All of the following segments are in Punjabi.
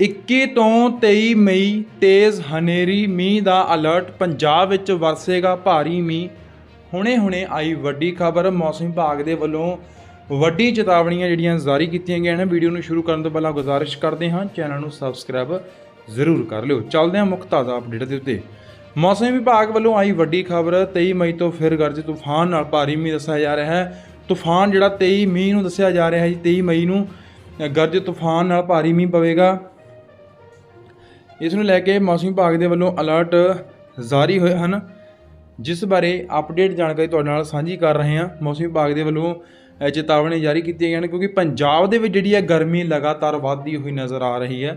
21 ਤੋਂ 23 ਮਈ ਤੇਜ਼ ਹਨੇਰੀ ਮੀਂਹ ਦਾ ਅਲਰਟ ਪੰਜਾਬ ਵਿੱਚ ਵਰਸੇਗਾ ਭਾਰੀ ਮੀਂਹ। ਹੁਣੇ-ਹੁਣੇ ਆਈ ਵੱਡੀ ਖਬਰ, ਮੌਸਮ ਵਿਭਾਗ ਦੇ ਵੱਲੋਂ ਵੱਡੀ ਚੇਤਾਵਨੀਆਂ ਜਿਹੜੀਆਂ ਜਾਰੀ ਕੀਤੀਆਂ ਗਈਆਂ ਨੇ। ਵੀਡੀਓ ਨੂੰ ਸ਼ੁਰੂ ਕਰਨ ਤੋਂ ਪਹਿਲਾਂ ਗੁਜ਼ਾਰਿਸ਼ ਕਰਦੇ ਹਾਂ, ਚੈਨਲ ਨੂੰ ਸਬਸਕ੍ਰਾਈਬ ਜ਼ਰੂਰ ਕਰ ਲਿਓ। ਚੱਲਦੇ ਹਾਂ ਮੁੱਖ ਤਾਜ਼ਾ ਅਪਡੇਟ ਦੇ ਉੱਤੇ। ਮੌਸਮ ਵਿਭਾਗ ਵੱਲੋਂ ਆਈ ਵੱਡੀ ਖਬਰ 23 ਮਈ ਤੋਂ ਫਿਰ ਗਰਜ ਤੂਫਾਨ ਨਾਲ ਭਾਰੀ ਮੀਂਹ ਦੱਸਿਆ ਜਾ ਰਿਹਾ ਹੈ। ਤੂਫਾਨ ਜਿਹੜਾ 23 ਮਈ ਨੂੰ ਦੱਸਿਆ ਜਾ ਰਿਹਾ ਹੈ ਜੀ 23 ਮਈ ਨੂੰ ਗਰਜ ਤੂਫਾਨ ਨਾਲ ਭਾਰੀ ਮੀਂਹ ਪਵੇਗਾ। ਇਸ ਨੂੰ ਲੈ ਕੇ ਮੌਸਮ ਵਿਭਾਗ ਦੇ ਵੱਲੋਂ ਅਲਰਟ ਜਾਰੀ ਹੋਏ ਹਨ, ਜਿਸ ਬਾਰੇ ਅਪਡੇਟ ਜਾਣਕਾਰੀ ਤੁਹਾਡੇ ਨਾਲ ਸਾਂਝੀ ਕਰ ਰਹੇ ਹਾਂ। ਮੌਸਮ ਵਿਭਾਗ ਦੇ ਵੱਲੋਂ ਚੇਤਾਵਨੀ ਜਾਰੀ ਕੀਤੀ ਗਈ ਹਨ ਕਿਉਂਕਿ ਪੰਜਾਬ ਦੇ ਵਿੱਚ ਜਿਹੜੀ ਹੈ ਗਰਮੀ ਲਗਾਤਾਰ ਵਧਦੀ ਹੋਈ ਨਜ਼ਰ ਆ ਰਹੀ ਹੈ।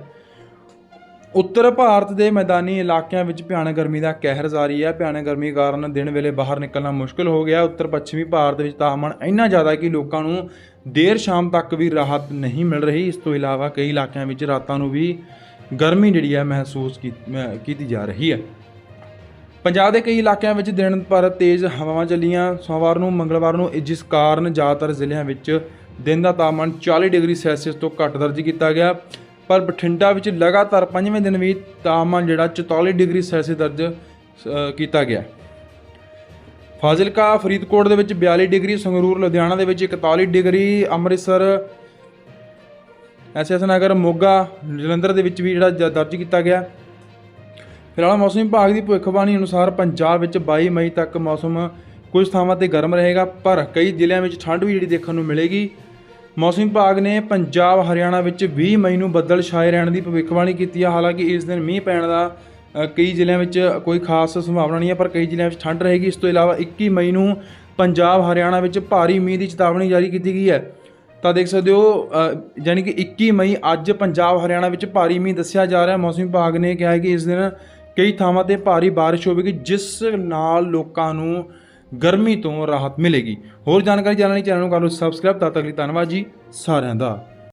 ਉੱਤਰ ਭਾਰਤ ਦੇ ਮੈਦਾਨੀ ਇਲਾਕਿਆਂ ਵਿੱਚ ਭਿਆਨਕ ਗਰਮੀ ਦਾ ਕਹਿਰ ਜਾਰੀ ਹੈ। ਭਿਆਨਕ ਗਰਮੀ ਕਾਰਨ ਦਿਨ ਵੇਲੇ ਬਾਹਰ ਨਿਕਲਣਾ ਮੁਸ਼ਕਲ ਹੋ ਗਿਆ। ਉੱਤਰ ਪੱਛਮੀ ਭਾਰਤ ਵਿੱਚ ਤਾਪਮਾਨ ਇੰਨਾ ਜ਼ਿਆਦਾ ਕਿ ਲੋਕਾਂ ਨੂੰ ਦੇਰ ਸ਼ਾਮ ਤੱਕ ਵੀ ਰਾਹਤ ਨਹੀਂ ਮਿਲ ਰਹੀ। ਇਸ ਤੋਂ ਇਲਾਵਾ ਕਈ ਇਲਾਕਿਆਂ ਵਿੱਚ ਰਾਤਾਂ ਨੂੰ ਵੀ ਗਰਮੀ ਜਿਹੜੀ ਹੈ ਮਹਿਸੂਸ ਕੀ- ਮ- ਕੀਤੀ ਜਾ ਰਹੀ ਹੈ। ਪੰਜਾਬ ਦੇ ਕਈ ਇਲਾਕਿਆਂ ਵਿੱਚ ਦਿਨ ਭਰ ਤੇਜ਼ ਹਵਾਵਾਂ ਚੱਲੀਆਂ। ਸੋਮਵਾਰ ਨੂੰ, ਮੰਗਲਵਾਰ ਨੂੰ ਜਿਸ ਕਾਰਨ ਜ਼ਿਆਦਾਤਰ ਜ਼ਿਲ੍ਹਿਆਂ ਵਿੱਚ ਦਿਨ ਦਾ ਤਾਪਮਾਨ 40 ਡਿਗਰੀ ਸੈਲਸੀਅਸ ਤੋਂ ਘੱਟ ਦਰਜ ਕੀਤਾ ਗਿਆ। ਪਰ ਬਠਿੰਡਾ ਵਿੱਚ ਲਗਾਤਾਰ ਪੰਜਵੇਂ ਦਿਨ ਵੀ ਤਾਪਮਾਨ ਜਿਹੜਾ 44 ਡਿਗਰੀ ਸੈਲਸੀਅਸ ਦਰਜ ਕੀਤਾ ਗਿਆ। ਫਾਜ਼ਿਲਕਾ, ਫਰੀਦਕੋਟ ਦੇ ਵਿੱਚ 42 ਡਿਗਰੀ, ਸੰਗਰੂਰ, ਲੁਧਿਆਣਾ ਦੇ ਵਿੱਚ 41 degree, Amritsar S S Nagar Moga, Jalandhar ਦੇ ਵਿੱਚ ਵੀ ਜਿਹੜਾ ਦਰਜ ਕੀਤਾ ਗਿਆ। ਫਿਲਹਾਲ ਮੌਸਮ ਵਿਭਾਗ ਦੀ ਭਵਿੱਖਬਾਣੀ ਅਨੁਸਾਰ ਪੰਜਾਬ ਵਿੱਚ 22 ਮਈ ਤੱਕ ਮੌਸਮ ਕੁਝ ਥਾਵਾਂ ਤੇ ਗਰਮ ਰਹੇਗਾ, ਪਰ ਕਈ ਜ਼ਿਲ੍ਹਿਆਂ ਵਿੱਚ ਠੰਡ ਵੀ ਜਿਹੜੀ ਦੇਖਣ ਨੂੰ ਮਿਲੇਗੀ। ਮੌਸਮ ਵਿਭਾਗ ਨੇ ਪੰਜਾਬ, ਹਰਿਆਣਾ ਵਿੱਚ 20 ਮਈ ਨੂੰ ਬੱਦਲ ਛਾਏ ਰਹਿਣ ਦੀ ਭਵਿੱਖਬਾਣੀ ਕੀਤੀ ਹੈ ਹਾਲਾਂਕਿ ਇਸ ਦਿਨ ਮੀਂਹ ਪੈਣ ਦਾ ਕਈ ਜ਼ਿਲ੍ਹਿਆਂ ਵਿੱਚ ਕੋਈ ਖਾਸ ਸੰਭਾਵਨਾ ਨਹੀਂ ਹੈ ਪਰ ਕਈ ਜ਼ਿਲ੍ਹਿਆਂ ਵਿੱਚ ਠੰਡ ਰਹੇਗੀ। ਇਸ ਤੋਂ ਇਲਾਵਾ 21 ਮਈ ਨੂੰ ਪੰਜਾਬ, ਹਰਿਆਣਾ ਵਿੱਚ ਭਾਰੀ ਮੀਂਹ ਦੀ ਚੇਤਾਵਨੀ ਜਾਰੀ ਕੀਤੀ ਗਈ ਹੈ। ਤਾਂ ਦੇਖ ਸਕਦੇ ਹੋ ਅ, ਯਾਨੀ ਕਿ 21 ਮਈ ਅੱਜ ਪੰਜਾਬ ਹਰਿਆਣਾ ਵਿੱਚ ਭਾਰੀ ਮੀਂਹ ਦੱਸਿਆ ਜਾ ਰਿਹਾ ਮੌਸਮ ਵਿਭਾਗ ਨੇ ਕਿਹਾ ਹੈ ਕਿ ਇਸ ਦਿਨ ਕਈ ਥਾਵਾਂ ਤੇ ਭਾਰੀ ਬਾਰਿਸ਼ ਹੋਵੇਗੀ ਜਿਸ ਨਾਲ ਲੋਕਾਂ ਨੂੰ ਗਰਮੀ ਤੋਂ ਰਾਹਤ ਮਿਲੇਗੀ। ਹੋਰ ਜਾਣਕਾਰੀ ਜਾਣਨ ਲਈ ਚੈਨਲ ਨੂੰ ਕਰ ਲਓ ਸਬਸਕ੍ਰਾਈਬ ਤਦ ਤੱਕ ਲਈ ਧੰਨਵਾਦ ਜੀ ਸਾਰਿਆਂ ਦਾ।